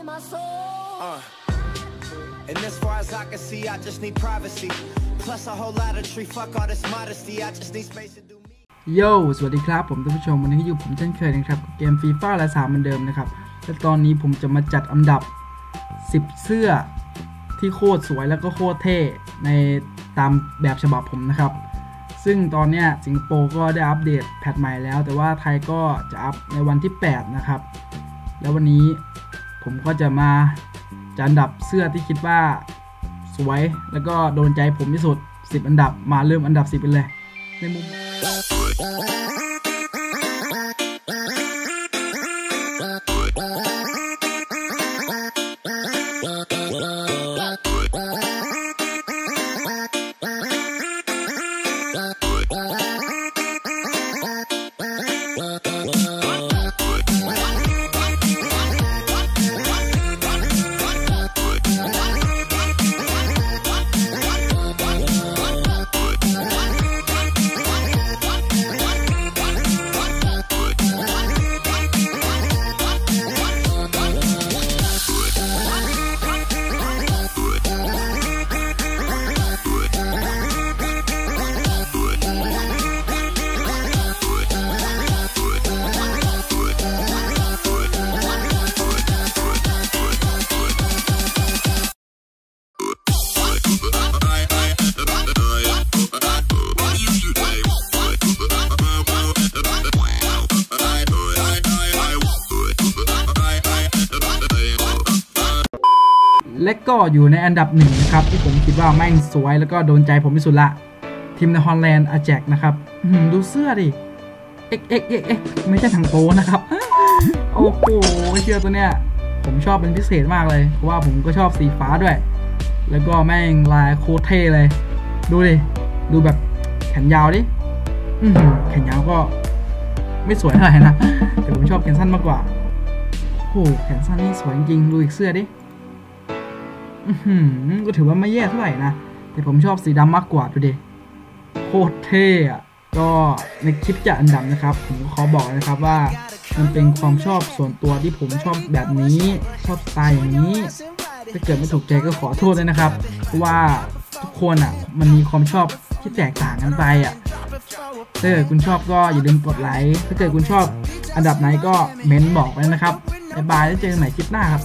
in my soul. Uh. And as far as I can see, I just need privacy. Plus a whole lot of tree. Fuck all this modesty. I just need space to do me. โยสวัสดีครับ ผมท่านผู้ชมวันนี้ก็อยู่ผมเช่นเคยนะครับกับเกมฟีฟ่าและสามเหมือนเดิมนะครับและตอนนี้ผมจะมาจัดอันดับ 10 เสื้อที่โคตรสวยแล้วก็โคตรเท่ในตามแบบฉบับผมนะครับ ซึ่งตอนเนี้ยสิงคโปร์ก็ได้อัปเดตแพทใหม่แล้ว แต่ว่าไทยก็จะอัปในวันที่ 8 นะครับ แล้ววันนี้ ผมก็จะมาจัดอันดับเสื้อที่คิดว่าสวย แล้วก็โดนใจผมที่สุด 10 อันดับมาเริ่มอันดับ 10 กันเลยในมุม และก็อยู่ในอันดับหนึ่งนะครับ ที่ผมคิดว่าแม่งสวยแล้วก็โดนใจผมที่สุดละทีมในฮอลแลนด์อาแจกนะครับดูเสื้อดิเอ็กเอ็กเอ็กเอ็กไม่ใช่ถังโปนะครับ โอ้โหเสื้อตัวเนี้ยผมชอบเป็นพิเศษมากเลย เพราะว่าผมก็ชอบสีฟ้าด้วย แล้วก็แม่งลายโคตรเท่เลย ดูดิ ดูแบบแขนยาวดิอืแขนยาวก็ไม่สวยเท่าไหร่นะ แต่ผมชอบแขนสั้นมากกว่า โอ้แขนสั้นนี่สวยจริง ดูอีกเสื้อดิ อื้อหือก็ถือว่าไม่แย่เท่าไหร่นะ แต่ผมชอบสีดำมากกว่าดูดิ โคตรเท่อะก็ในคลิปจะอันดับนะครับ ผมก็ขอบอกนะครับว่า มันเป็นความชอบส่วนตัวที่ผมชอบแบบนี้ ชอบสไตล์อย่างนี้ ถ้าเกิดไม่ถูกใจก็ขอโทษด้วยนะครับ เพราะว่าทุกคนอะ มันมีความชอบที่แตกต่างกันไปอะถ้าเกิดคุณชอบก็อย่าลืมกดไลค์ ถ้าเกิดคุณชอบอันดับไหนก็เม้นบอกไว้นะครับบ๊ายบายแล้วเจอกันใหม่คลิปหน้าครับ